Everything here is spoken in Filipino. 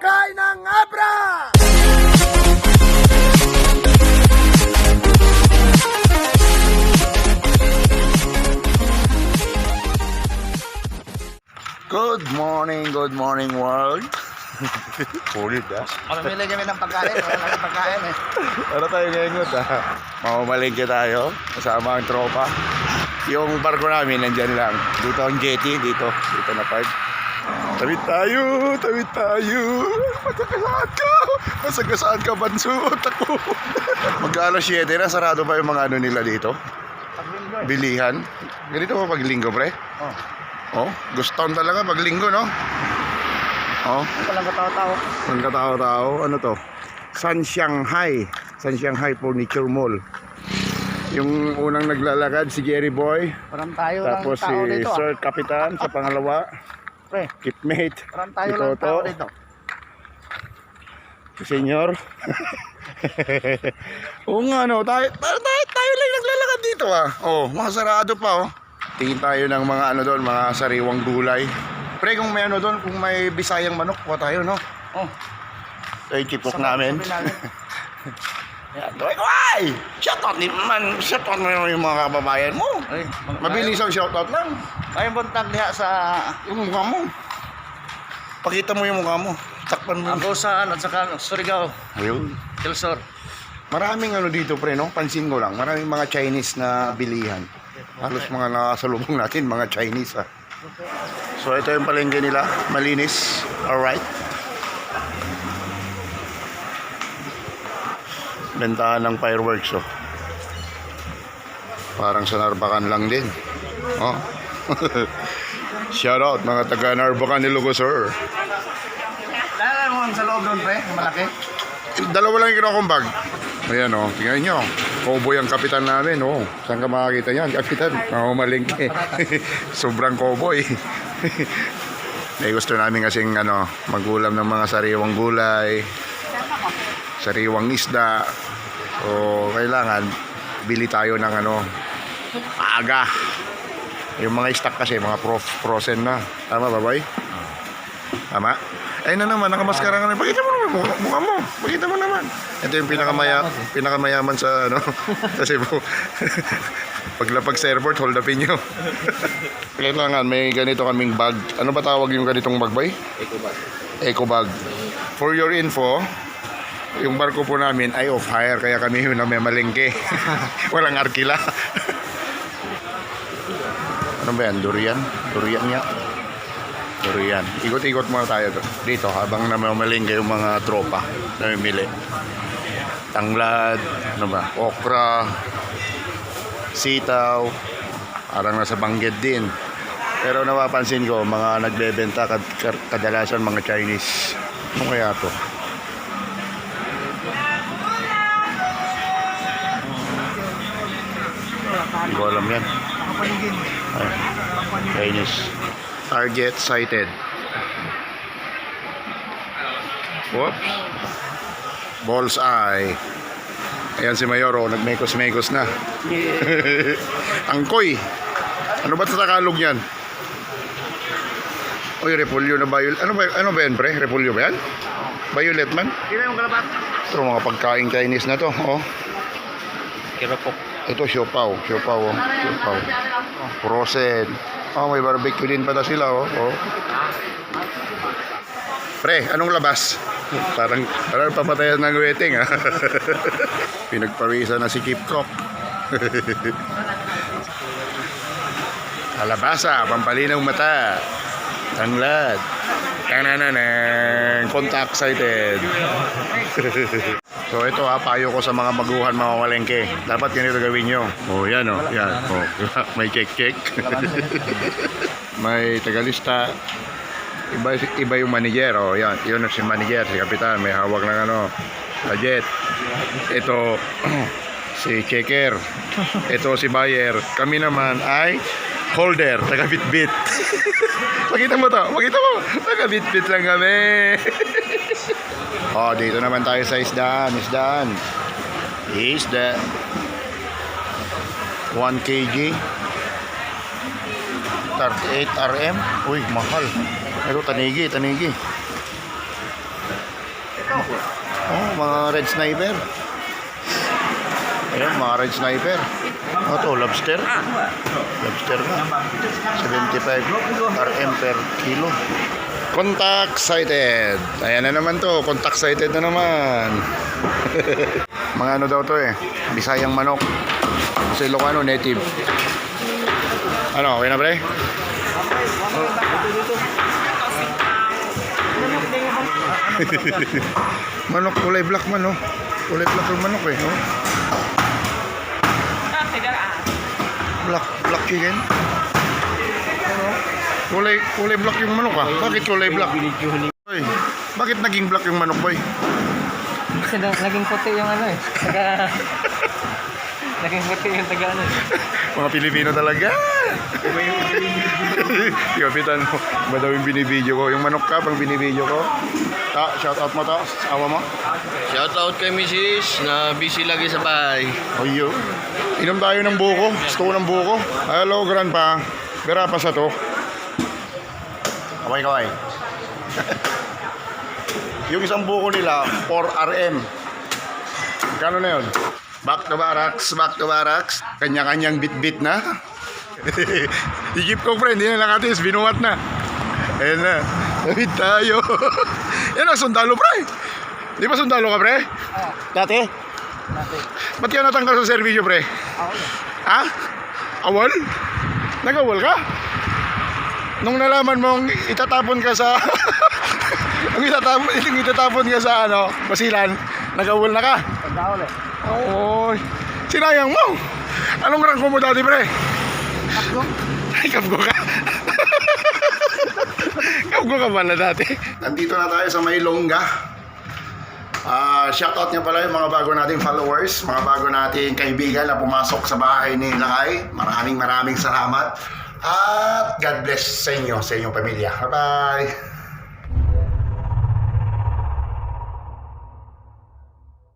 Kain ng Abra! Good morning, good morning world. Ulit ah. Mamimili kami ng pagkain. Wala kami pagkain eh. Ano tayo ngayon ah? Mamamalingke tayo kasama ang tropa. Yung barko namin nandyan lang. Dito ang jetty, dito. Dito na park. Tawid tayo, tawid tayo. Masagasaan ka. Masagasaan ka, bansot ako. Mag-alas 7 na, sarado pa yung mga ano nila dito. Bilihan. Ganito pa pag linggo, pre. Oh. Oh, gusto talaga pag linggo, no? Oh, Ang palang katao-tao. ang katao-tao, ano to? San Shanghai. San Shanghai Furniture Mall. Yung unang naglalakad si Jerry Boy, Parang tayo tapos lang si tao dito. ah. Sir Kapitan sa pangalawa, Pre, Kipmate, parang tayo lang tao dito. si Senyor. Oo nga no, tayo, tayo, tayo, tayo lang naglalakad dito ah. Oh, mga sarado pa oh. Tingin tayo ng mga ano doon, mga sariwang gulay. Pre, kung may ano doon, kung may bisayang manok, kuha tayo no. Oh, Ay, sarap namin. namin. Yan, ay! Shoutout ni man, shoutout mo yung mga kababayan mo. Ay, Mabilis ang shoutout lang. Ay, buntag diha sa Yung mukha mo. Pakita mo yung mukha mo. Takpan mo. Agusan at saka Surigao, Ayun. Kilsor. Maraming ano dito pre, no? Pansin ko lang. Maraming mga Chinese na bilihan. Halos mga nakasalubong natin, mga Chinese ah. So ito yung palengke nila. Malinis. Alright. Bentahan ng fireworks oh. Parang sa Narbacan lang din. Oh. Shout out mga taga Narbacan Ilocos Sur. Dahil mo ang sa loob doon, pre, malaki. Dalawa lang yung kinuha kong bag. Ayan oh, tingnan nyo. Cowboy ang kapitan namin, oh. Saan ka makakita yan? Kapitan, mamamalingke. Sobrang cowboy. May gusto namin kasing ano, magulam ng mga sariwang gulay, sariwang isda. O kailangan, bili tayo ng ano, aga. Yung mga stock kasi, mga prof, frozen na. Tama ba, boy? Tama? Ay na naman, nakamaskara ka na. Pakita mo naman, mukha, mukha mo. Pakita mo naman. Ito yung pinakamaya, pinakamayaman sa ano, sa Cebu. Paglapag sa airport, hold upin nyo. Kailangan, may ganito kaming bag. Ano ba tawag yung ganitong bag, boy? Eco bag. Eco bag. For your info, yung barko po namin ay off hire kaya kami yung namamalengke. Walang arkila. ano ba yan? Durian? Durian niya? Durian. Ikot-ikot muna tayo to. dito habang namamalengke yung mga tropa namimili. Tanglad, ano ba? Okra, sitaw, parang nasa banggit din. Pero napapansin ko, mga nagbebenta kad- kadalasan mga Chinese. Ano kaya to? Ko alam yan. Ay, Chinese. Target sighted. Whoops. Bullseye. Ayan si Mayoro, nagmekos-mekos na. Angkoy. Ano ba sa Tagalog yan? Oy, repolyo na violet. Ano ba, ano ba yan, pre? Repolyo ba yan? Violet man? Kira yung kalabat. Ito, mga pagkain Chinese na to. Oh. Kirapok. Ito, siopaw. Siopaw, oh. Siopaw. Frozen. Oh, may barbecue din pala sila, oh. oh. Pre, anong labas? Parang, parang papatayan ng wedding, ah. Pinagpawisan na si Kip Cock. Kalabasa, pampalinaw mata. Tanglad. Tanananan. Contact sighted. so ito ha, payo ko sa mga maguhan mamamalengke. Dapat ganito gawin nyo. Oh, yan oh. Yan. Oh, may cake-cake. may tagalista. Iba, iba yung manager. Oh, yan. Yun si manager, si kapitan. May hawak ng ano, budget. Ito, si checker. Ito si buyer. Kami naman ay holder, taga bitbit. Pakita mo to, pakita mo. Taga bitbit lang kami. Oh, dito naman tayo sa isdaan, isdaan. Isda. 1 kg. 38 RM. Uy, mahal. Pero tanigi, tanigi. Oh, mga red sniper. Ayan, mga red sniper. Ano to, lobster? Lobster na. 75 RM per kilo. Contact sighted. Ayan na naman to. Contact sighted na naman. mga ano daw to eh. Bisayang manok. Sa Ilocano native. Ano, okay na pre? manok kulay black man oh. Kulay black yung manok eh. Oh. Black, black chicken. Kulay, kulay black yung manok ah. Bakit kulay black? Boy, bakit naging black yung manok boy? Kasi na, naging puti yung ano eh. Taga... naging puti yung taga ano eh. Mga Pilipino talaga. Kapitan mo, ba daw yung binibideo ko? Yung manok ka, pang binibideo ko. Ta, shout out mo ta, awa mo. Shout out kay Mrs. na busy lagi sa bahay. Ayo. Inom tayo ng buko. Gusto ko ng buko. Hello, grandpa. Bera pa sa to. Kaway, kaway. yung isang buko nila, 4 RM. Kano na yun? Back to barracks, back to barracks. Kanya-kanyang bit-bit na. Igip ko, friend. Hindi na nakatis. Binuhat na. Ayan na. Tawid tayo. Yan ang sundalo, pre. Di ba sundalo ka, pre? Dati? Ba't ka natanggal sa servisyo, pre? Ha? Awal? Nag-awal ka? Nung nalaman mong itatapon ka sa... Nung itatapon, nung itatapon ka sa ano, masilan, nag-awal na ka? Pagkaol eh. Oo. Sinayang mo. Anong rango mo dati, pre? Takbo? Ay, kabgo ka. kabgo ka pala dati. Nandito na tayo sa may longga. Ah, shoutout nga pala yung mga bago nating followers, mga bago nating kaibigan na pumasok sa bahay ni Lakay. Maraming maraming salamat. At God bless sa inyo, sa inyong pamilya. Bye-bye.